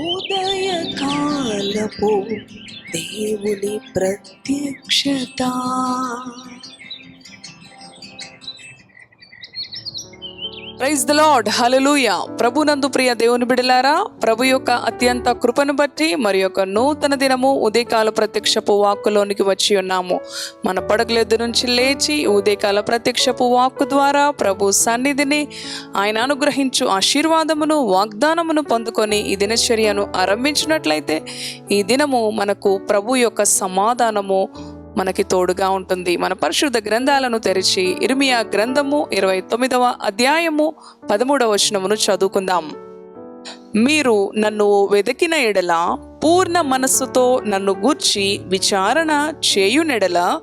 ఉదయకాలపు దేవుని ప్రత్యక్షత. ప్రైజ్ ద లార్డ్ హలలుయ ప్రభునందు ప్రియ దేవుని బిడలారా ప్రభు యొక్క అత్యంత కృపను బట్టి మరి యొక్క నూతన దినము ఉదయకాల ప్రత్యక్షపు వాక్కులోనికి వచ్చి ఉన్నాము. మన పడగలెద్దు నుంచి లేచి ఉదయకాల ప్రత్యక్షపు వాక్కు ద్వారా ప్రభు సన్నిధిని ఆయన అనుగ్రహించు ఆశీర్వాదమును వాగ్దానమును పొందుకొని ఈ దినచర్యను ఆరంభించినట్లయితే ఈ దినము మనకు ప్రభు యొక్క సమాధానము మనకి తోడుగా ఉంటుంది. మన పరిశుద్ధ గ్రంథాలను తెరిచి ఇర్మియా గ్రంథము ఇరవై తొమ్మిదవ అధ్యాయము పదమూడవ వచనమును చదువుకుందాం. మీరు నన్ను వెదకిన ఎడల పూర్ణ మనస్సుతో నన్ను గూర్చి విచారణ చేయునెడల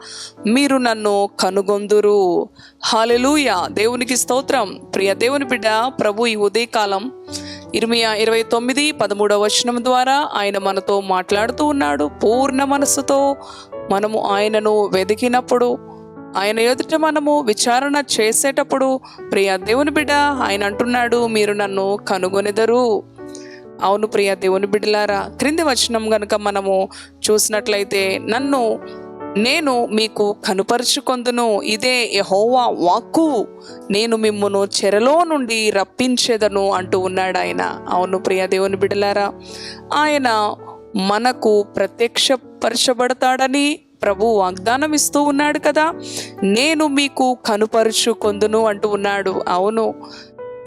మీరు నన్ను కనుగొందురు. హాలెలూయ దేవునికి స్తోత్రం. ప్రియ దేవుని బిడ్డ ప్రభు ఈ ఉదయకాలం ఇర్మియా ఇరవై తొమ్మిది పదమూడవ వచనం ద్వారా ఆయన మనతో మాట్లాడుతూ ఉన్నాడు. పూర్ణ మనస్సుతో మనము ఆయనను వెతికినప్పుడు ఆయన ఎదుట మనము విచారణ చేసేటప్పుడు ప్రియ దేవుని బిడ్డ ఆయన అంటున్నాడు మీరు నన్ను కనుగొనెదరు. అవును ప్రియ దేవుని బిడ్డలారా క్రింది వచనం గనుక మనము చూసినట్లయితే నన్ను నేను మీకు కనుపరుచుకొందును. ఇదే యహోవా వాక్కు. నేను మిమ్మును చెరలో నుండి రప్పించేదను అంటూ ఉన్నాడు ఆయన. అవును ప్రియ దేవుని బిడలారా ఆయన మనకు ప్రత్యక్షపరచబడతాడని ప్రభు వాగ్దానం ఇస్తూ ఉన్నాడు కదా. నేను మీకు కనుపరుచుకొందును అంటూ ఉన్నాడు. అవును.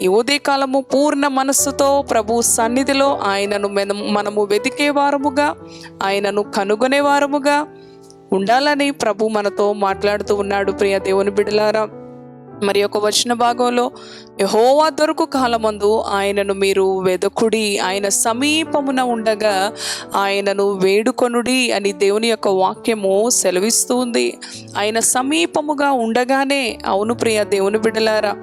ఈ కాలము పూర్ణ మనస్సుతో ప్రభు సన్నిధిలో ఆయనను మనము వెతికే వారముగా ఆయనను కనుగొనే వారముగా ఉండాలని ప్రభు మనతో మాట్లాడుతూ ఉన్నాడు ప్రియ దేవుని బిడలారా మరి ఒక వచన భాగంలో యహోవా దొరకు కాలమందు ఆయనను మీరు వెదకుడి ఆయన సమీపమున ఉండగా ఆయనను వేడుకొనుడి అని దేవుని యొక్క వాక్యము సెలవిస్తూ ఉంది. ఆయన సమీపముగా ఉండగానే అవును ప్రియ దేవుని బిడలారా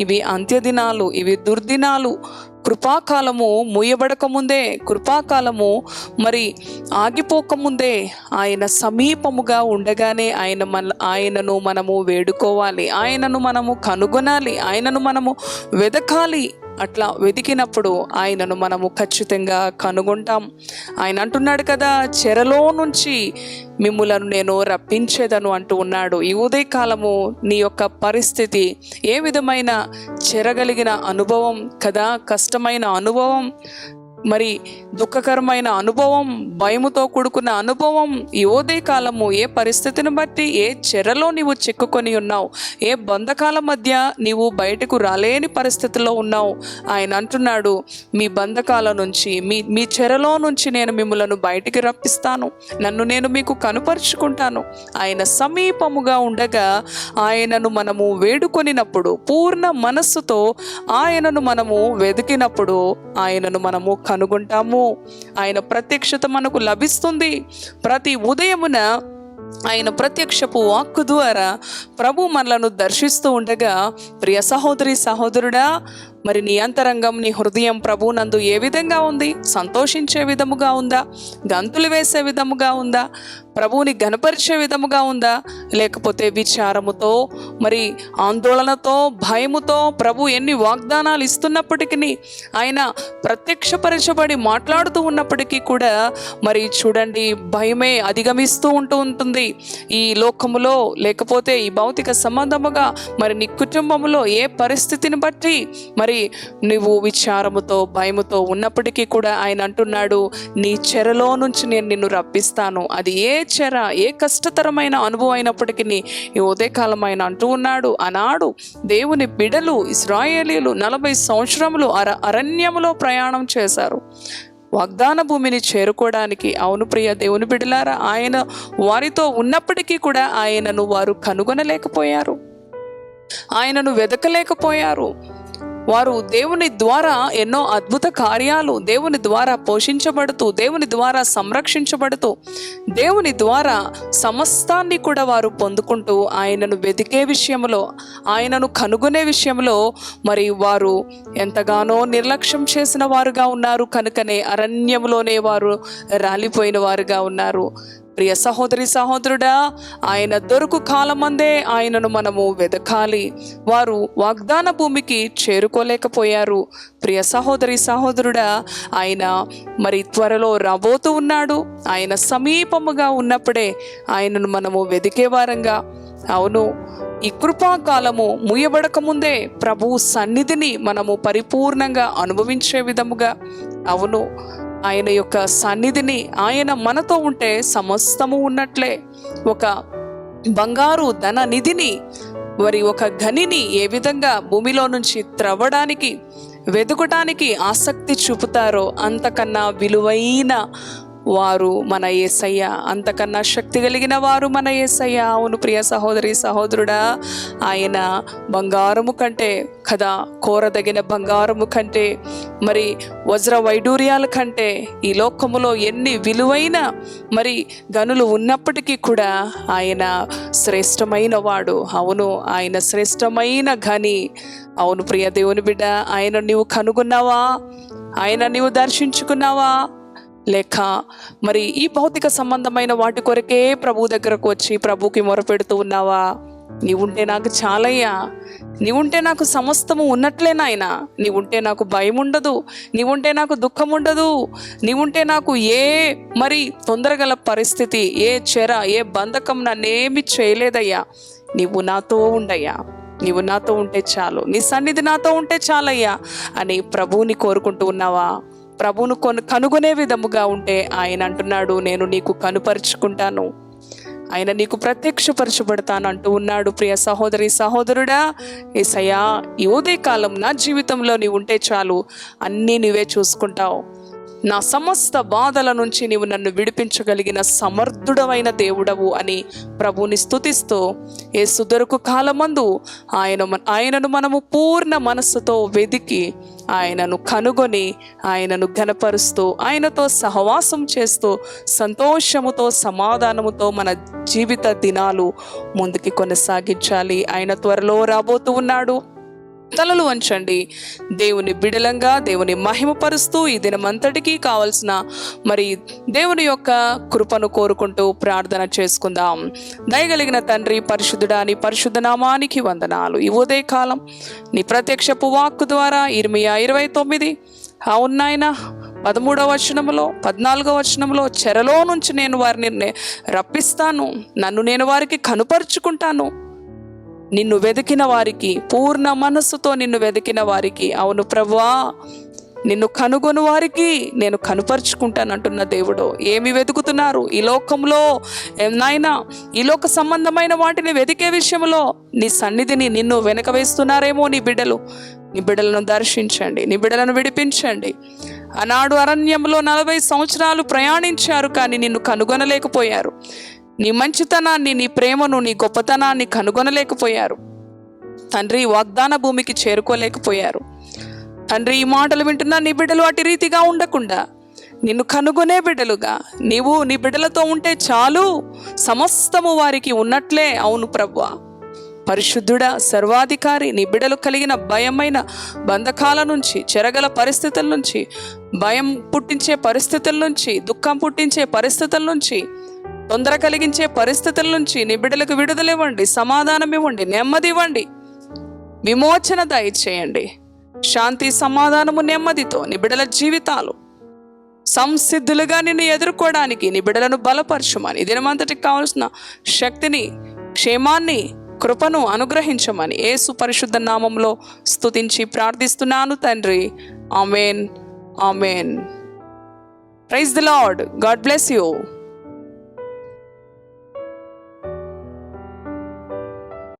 ఇవి అంత్యదినాలు ఇవి దుర్దినాలు కృపాకాలము మూయబడక ముందే కృపాకాలము మరి ఆగిపోకముందే ఆయన సమీపముగా ఉండగానే ఆయన మన ఆయనను మనము వేడుకోవాలి. ఆయనను మనము కనుగొనాలి. ఆయనను మనము వెదకాలి. అట్లా వెతికినప్పుడు ఆయనను మనము ఖచ్చితంగా కనుగొంటాం. ఆయన అంటున్నాడు కదా చెరలో నుంచి మిమ్ములను నేను రప్పించేదను అంటూ ఉన్నాడు. ఈ ఉదయకాలము నీ యొక్క పరిస్థితి ఏ విధమైన చెరగలిగిన అనుభవం కదా కష్టమైన అనుభవం మరి దుఃఖకరమైన అనుభవం భయముతో కూడుకున్న అనుభవం ఈ కాలము ఏ పరిస్థితిని బట్టి ఏ చెరలో నీవు చిక్కుకొని ఉన్నావు ఏ బంధకాల మధ్య నీవు బయటకు రాలేని పరిస్థితిలో ఉన్నావు. ఆయన అంటున్నాడు మీ బంధకాల నుంచి మీ మీ చెరలో నుంచి నేను మిమ్మలను బయటికి రప్పిస్తాను. నన్ను నేను మీకు కనుపరుచుకుంటాను. ఆయన సమీపముగా ఉండగా ఆయనను మనము వేడుకొనినప్పుడు పూర్ణ మనస్సుతో ఆయనను మనము వెతికినప్పుడు ఆయనను మనము కనుగొంటాము. ఆయన ప్రత్యక్షత మనకు లభిస్తుంది. ప్రతి ఉదయమున ఆయన ప్రత్యక్షపు వాక్కు ద్వారా ప్రభు మనలను దర్శిస్తూ ఉండగా ప్రియ సహోదరి సహోదరుడా మరి నీ అంతరంగం నీ హృదయం ప్రభు నందు ఏ విధంగా ఉంది? సంతోషించే విధముగా ఉందా? గంతులు వేసే విధముగా ఉందా? ప్రభువుని గనపరిచే విధముగా ఉందా? లేకపోతే విచారముతో మరి ఆందోళనతో భయముతో ప్రభు ఎన్ని వాగ్దానాలు ఇస్తున్నప్పటికీ ఆయన ప్రత్యక్షపరచబడి మాట్లాడుతూ ఉన్నప్పటికీ కూడా మరి చూడండి భయమే అధిగమిస్తూ ఉంటూ ఉంటుంది. ఈ లోకములో లేకపోతే ఈ భౌతిక సంబంధముగా మరి నీ కుటుంబంలో ఏ పరిస్థితిని బట్టి మరి నువ్వు విచారముతో భయముతో ఉన్నప్పటికీ కూడా ఆయన అంటున్నాడు నీ చెరలో నుంచి నేను నిన్ను రప్పిస్తాను. అది ఏ చెర ఏ కష్టతరమైన అనుభవం అయినప్పటికీ ఈ ఉదయకాలం ఆయన అంటూ ఉన్నాడు. అనాడు దేవుని బిడలు ఇస్రాయేలీలు నలభై సంవత్సరములు అర అరణ్యములో ప్రయాణం చేశారు. వాగ్దాన భూమిని చేరుకోవడానికి అవును ప్రియ దేవుని బిడలారా ఆయన వారితో ఉన్నప్పటికీ కూడా ఆయనను వారు కనుగొనలేకపోయారు. ఆయనను వెదకలేకపోయారు. వారు దేవుని ద్వారా ఎన్నో అద్భుత కార్యాలు దేవుని ద్వారా పోషించబడుతూ దేవుని ద్వారా సంరక్షించబడుతూ దేవుని ద్వారా సమస్తాన్ని కూడా వారు పొందుకుంటూ ఆయనను వెతికే విషయంలో ఆయనను కనుగొనే విషయంలో మరి వారు ఎంతగానో నిర్లక్ష్యం చేసిన వారుగా ఉన్నారు. కనుకనే అరణ్యంలోనే వారు రాలిపోయిన వారుగా ఉన్నారు. ప్రియ సహోదరి సహోదరుడా ఆయన దొరుకు కాలమందే ఆయనను మనము వెదకాలి. వారు వాగ్దాన భూమికి చేరుకోలేకపోయారు. ప్రియ సహోదరి సహోదరుడా ఆయన మరి త్వరలో రాబోతూ ఉన్నాడు. ఆయన సమీపముగా ఉన్నప్పుడే ఆయనను మనము వెదికేవారంగా అవును ఈ కృపాకాలము ముయబడకముందే ప్రభు సన్నిధిని మనము పరిపూర్ణంగా అనుభవించే విధముగా. అవును ఆయన యొక్క సన్నిధిని ఆయన మనతో ఉంటే సమస్తము ఉన్నట్లే. ఒక బంగారు ధన నిధిని మరి ఒక గనిని ఏ విధంగా భూమిలో నుంచి త్రవ్వడానికి వెతుకటానికి ఆసక్తి చూపుతారో అంతకన్నా విలువైన వారు మన ఏసయ్య అంతకన్నా శక్తి కలిగిన వారు మన ఏసయ్య. అవును ప్రియ సహోదరి సహోదరుడా ఆయన బంగారము కంటే కదా కోరదగిన బంగారము కంటే మరి వజ్ర వైడూర్యాల కంటే ఈ లోకములో ఎన్ని విలువైన మరి గనులు ఉన్నప్పటికీ కూడా ఆయన శ్రేష్టమైన వాడు. అవును ఆయన శ్రేష్టమైన గని అవును ప్రియ దేవుని బిడ్డ ఆయన నీవు కనుగొన్నావా? ఆయన నీవు దర్శించుకున్నావా? లేక మరి ఈ భౌతిక సంబంధమైన వాటి కొరకే ప్రభు దగ్గరకు వచ్చి ప్రభుకి మొరపెడుతూ ఉన్నావా? నీవుంటే నాకు చాలయ్యా. నీవుంటే నాకు సమస్తము ఉన్నట్లే నాయన. నీవుంటే నాకు భయం ఉండదు నీవుంటే నాకు దుఃఖం ఉండదు నీవుంటే నాకు ఏ మరి తొందరగల పరిస్థితి ఏ చెర ఏ బంధకం నన్నేమి చేయలేదయ్యా. నీవు నాతో ఉండయ్యా. నీవు నాతో ఉంటే చాలు. నీ సన్నిధి నాతో ఉంటే చాలయ్యా అని ప్రభువుని కోరుకుంటూ ఉన్నావా? ప్రభువును కొను కనుగొనే విధముగా ఉంటే ఆయన అంటున్నాడు నేను నీకు కనుపరుచుకుంటాను. ఆయన నీకు ప్రత్యక్షపరచబడతాను అంటూ ఉన్నాడు. ప్రియ సహోదరి సహోదరుడా ఏసయ్యా ఈ ఉదయకాలం నా జీవితంలో నీవు ఉంటే చాలు. అన్నీ నువ్వే చూసుకుంటావు. నా సమస్త బాధల నుంచి నీవు నన్ను విడిపించగలిగిన సమర్థుడమైన దేవుడవు అని ప్రభుని స్థుతిస్తూ ఏ సుదొరకు కాలమందు ఆయన ఆయనను మనము పూర్ణ మనస్సుతో వెదికి ఆయనను కనుగొని ఆయనను ఘనపరుస్తూ ఆయనతో సహవాసం చేస్తూ సంతోషముతో సమాధానముతో మన జీవిత దినాలు ముందుకి కొనసాగించాలి. ఆయన త్వరలో రాబోతూ ఉన్నాడు. తలలు వంచండి. దేవుని బిడలంగా దేవుని మహిమపరుస్తూ ఈ దినమంతటికీ కావలసిన మరి దేవుని యొక్క కృపను కోరుకుంటూ ప్రార్థన చేసుకుందాం. దయగలిగిన తండ్రి పరిశుద్ధుడా నీ పరిశుద్ధ నామానికి వందనాలు. ఈ ఉదయకాలం నీ ప్రత్యక్షపు వాక్కు ద్వారా ఇరవై ఇరవై తొమ్మిది అవునాయన పదమూడవ వచనంలో పద్నాలుగో వచనంలో చెరలో నుంచి నేను వారిని రప్పిస్తాను. నన్ను నేను వారికి కనుపరుచుకుంటాను. నిన్ను వెతికిన వారికి పూర్ణ మనస్సుతో నిన్ను వెతికిన వారికి అవును ప్రభువా నిన్ను కనుగొని వారికి నేను కనుపరుచుకుంటానంటున్న దేవుడు. ఏమి వెతుకుతున్నారు? ఈ లోకంలో ఏం నాయనా ఈ లోక సంబంధమైన వాటిని వెతికే విషయంలో నీ సన్నిధిని నిన్ను వెనక వేస్తున్నారేమో నీ బిడ్డలు. నీ బిడ్డలను దర్శించండి నీ బిడ్డలను విడిపించండి. ఆనాడు అరణ్యంలో నలభై సంవత్సరాలు ప్రయాణించారు కానీ నిన్ను కనుగొనలేకపోయారు. నీ మంచితనాన్ని నీ ప్రేమను నీ గొప్పతనాన్ని కనుగొనలేకపోయారు. తండ్రి వాగ్దాన భూమికి చేరుకోలేకపోయారు. తండ్రి ఈ మాటలు వింటున్న నీ బిడ్డలు అటు రీతిగా ఉండకుండా నిన్ను కనుగొనే బిడ్డలుగా నీవు నీ బిడ్డలతో ఉంటే చాలు సమస్తము వారికి ఉన్నట్లే అవును ప్రభు పరిశుద్ధుడా సర్వాధికారి నీ బిడ్డలు కలిగిన భయమైన బంధకాల నుంచి చెరగల పరిస్థితుల నుంచి భయం పుట్టించే పరిస్థితుల నుంచి దుఃఖం పుట్టించే పరిస్థితుల నుంచి తొందర కలిగించే పరిస్థితుల నుంచి నిబిడలకు విడుదలివ్వండి విడుదల ఇవ్వండి సమాధానం ఇవ్వండి నెమ్మది ఇవ్వండి. విమోచన దయచేయండి. శాంతి సమాధానము నెమ్మదితో నిబిడల జీవితాలు. సంసిద్ధులుగా నిన్ను ఎదుర్కోవడానికి నిబిడలను బలపరచమని దినమంతటికి కావాల్సిన శక్తిని క్షేమాన్ని కృపను అనుగ్రహించమని ఏసు పరిశుద్ధ నామంలో స్తుతించి ప్రార్థిస్తున్నాను తండ్రి. Amen. Amen. Praise the Lord. God bless you.